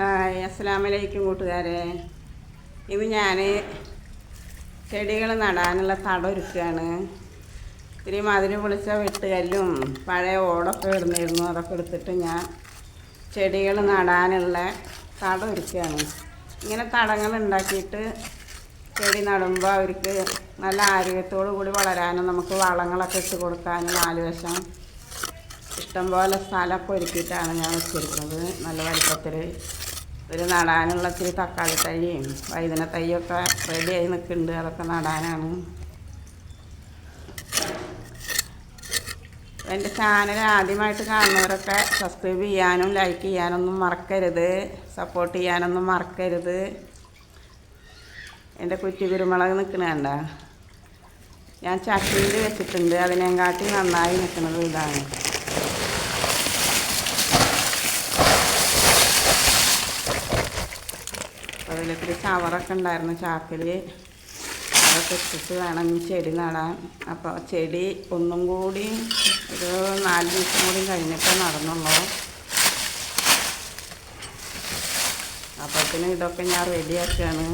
Hi അസ്സലാമലൈക്കും കൂട്ടുകാരെ. ഇന്ന് ഞാൻ ചെടികൾ നടാനുള്ള തടം ഒരുക്കുകയാണ് ഇത്തിരി മതിൽ പൊളിച്ച വെട്ടുകല്ലും പഴയ ഓടൊക്കെ ഇടുന്നിരുന്നു. അതൊക്കെ എടുത്തിട്ട് ഞാൻ ചെടികൾ നടാനുള്ള തടം ഒരുക്കുകയാണ് ഇങ്ങനെ തടങ്ങൾ ഉണ്ടാക്കിയിട്ട് ചെടി നടുമ്പോൾ അവർക്ക് നല്ല ആരോഗ്യത്തോടു കൂടി വളരാനും നമുക്ക് വളങ്ങളൊക്കെ ഇട്ട് കൊടുക്കാനും നാല് വശം ഇഷ്ടംപോലെ സ്ഥലമൊക്കെ ഒരുക്കിയിട്ടാണ് ഞാൻ വെച്ചിരിക്കുന്നത്. നല്ല വലിപ്പത്തിൽ ഒരു നടാനുള്ള ഇത്തിരി തക്കാളി തൈയും വൈദന തൈയൊക്കെ റെഡിയായി നിൽക്കുന്നുണ്ട്. അതൊക്കെ നടാനാണ്. എന്റെ ചാനൽ ആദ്യമായിട്ട് കാണുന്നവരൊക്കെ സബ്സ്ക്രൈബ് ചെയ്യാനും ലൈക്ക് ചെയ്യാനൊന്നും മറക്കരുത്. സപ്പോർട്ട് ചെയ്യാനൊന്നും മറക്കരുത്. എന്റെ കുറ്റി കുരുമുളക് നിൽക്കണണ്ട ഞാൻ ചട്ടിയിൽ വെച്ചിട്ടുണ്ട്. അതിനെക്കാട്ടി നന്നായി നിൽക്കുന്നത് ഇതാണ്. അതിലിത്തിരി ചവറൊക്കെ ഉണ്ടായിരുന്നു ചാക്കിൽ. അതൊക്കെ ഇട്ടിട്ട് വേണം ചെടി നടാൻ. അപ്പോൾ ചെടി ഒന്നും കൂടി ഒരു നാല് ദിവസം കൂടി കഴിഞ്ഞിട്ടേ നടന്നുള്ളൂ. അപ്പോഴത്തേനും ഇതൊക്കെ ഞാൻ റെഡിയാക്കുകയാണ്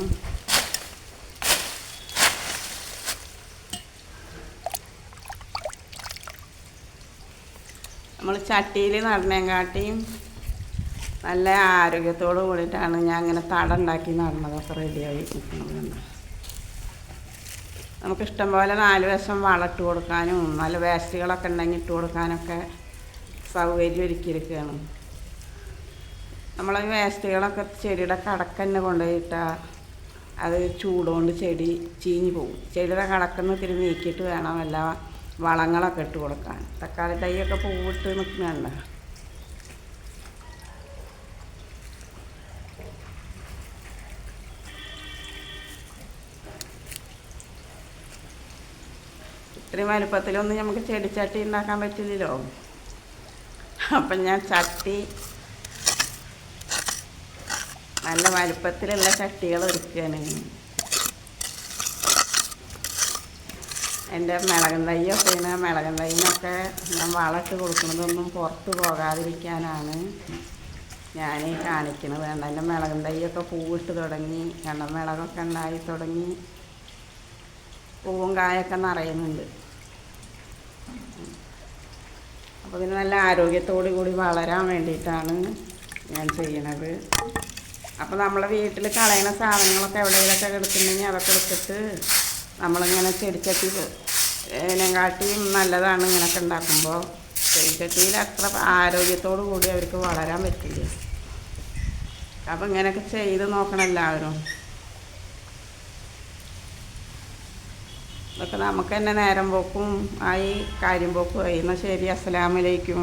നമ്മൾ ചട്ടിയിൽ നടണേക്കാട്ടിയും നല്ല ആരോഗ്യത്തോട് കൂടിയിട്ടാണ് ഞാൻ അങ്ങനെ തട ഉണ്ടാക്കി നടന്നതൊക്കെ റെഡിയായി നിൽക്കുന്നത് നമുക്ക് ഇഷ്ടം പോലെ നാല് വശം വളമിട്ട് കൊടുക്കാനും നല്ല വേസ്റ്റുകളൊക്കെ ഉണ്ടെങ്കിൽ ഇട്ട് കൊടുക്കാനൊക്കെ സൗകര്യം ഒരുക്കിയിരിക്കുകയാണ് നമ്മൾ വേസ്റ്റുകളൊക്കെ ചെടിയുടെ കടക്ക് തന്നെ കൊണ്ടുപോയിട്ടാൽ അത് ചൂടുകൊണ്ട് ചെടി ചീഞ്ഞു പോകും. ചെടിയുടെ കടക്കുന്ന ഇത്തിരി നീക്കിയിട്ട് വേണം എല്ലാ വളങ്ങളൊക്കെ ഇട്ട് കൊടുക്കാൻ. തക്കാളി തൈയൊക്കെ പൂവിട്ട് നിൽക്കുന്നുണ്ട്. ഇത്രയും വലുപ്പത്തിലൊന്നും നമുക്ക് ചെടിച്ചട്ടി ഉണ്ടാക്കാൻ പറ്റില്ലല്ലോ. അപ്പം ഞാൻ ചട്ടി നല്ല വലുപ്പത്തിലുള്ള ചട്ടികൾ ഒരുക്കുകയാണ്. എന്റെ മിളകൻ തൈയൊക്കെ മിളകൻ തൈനൊക്കെ ഞാൻ വളമിട്ട് കൊടുക്കുന്നതൊന്നും പുറത്ത് പോകാതിരിക്കാനാണ് ഞാൻ കാണിക്കുന്നത് വേണ്ട എന്റെ മിളകൻ തൈയൊക്കെ പൂവിട്ട് തുടങ്ങി എണ്ണ മിളകൊക്കെ ഉണ്ടായി തുടങ്ങി. പൂവും കായൊക്കെ നിറയുന്നുണ്ട്. അപ്പോൾ ഇതിന് നല്ല ആരോഗ്യത്തോടു കൂടി വളരാൻ വേണ്ടിയിട്ടാണ് ഞാൻ ചെയ്യണത്. അപ്പോൾ നമ്മളെ വീട്ടിൽ കളയണ സാധനങ്ങളൊക്കെ എവിടെയെങ്കിലൊക്കെ കിടക്കുന്നുണ്ടെങ്കിൽ അതൊക്കെ എടുത്തിട്ട് നമ്മളിങ്ങനെ ചെടിച്ചട്ടി ഇതിനെക്കാട്ടിയും നല്ലതാണ് ഇങ്ങനെയൊക്കെ ഉണ്ടാക്കുമ്പോൾ ചെടിച്ചട്ടിയിൽ അത്ര ആരോഗ്യത്തോടു കൂടി അവർക്ക് വളരാൻ പറ്റില്ല. അപ്പോൾ ഇങ്ങനെയൊക്കെ ചെയ്ത് നോക്കണം എല്ലാവരും. ഇതൊക്കെ നമുക്ക് തന്നെ നേരം പോക്കും ആയി കാര്യം പോക്കും. ആയി എന്നാൽ ശരി അസ്സലാമലൈക്കും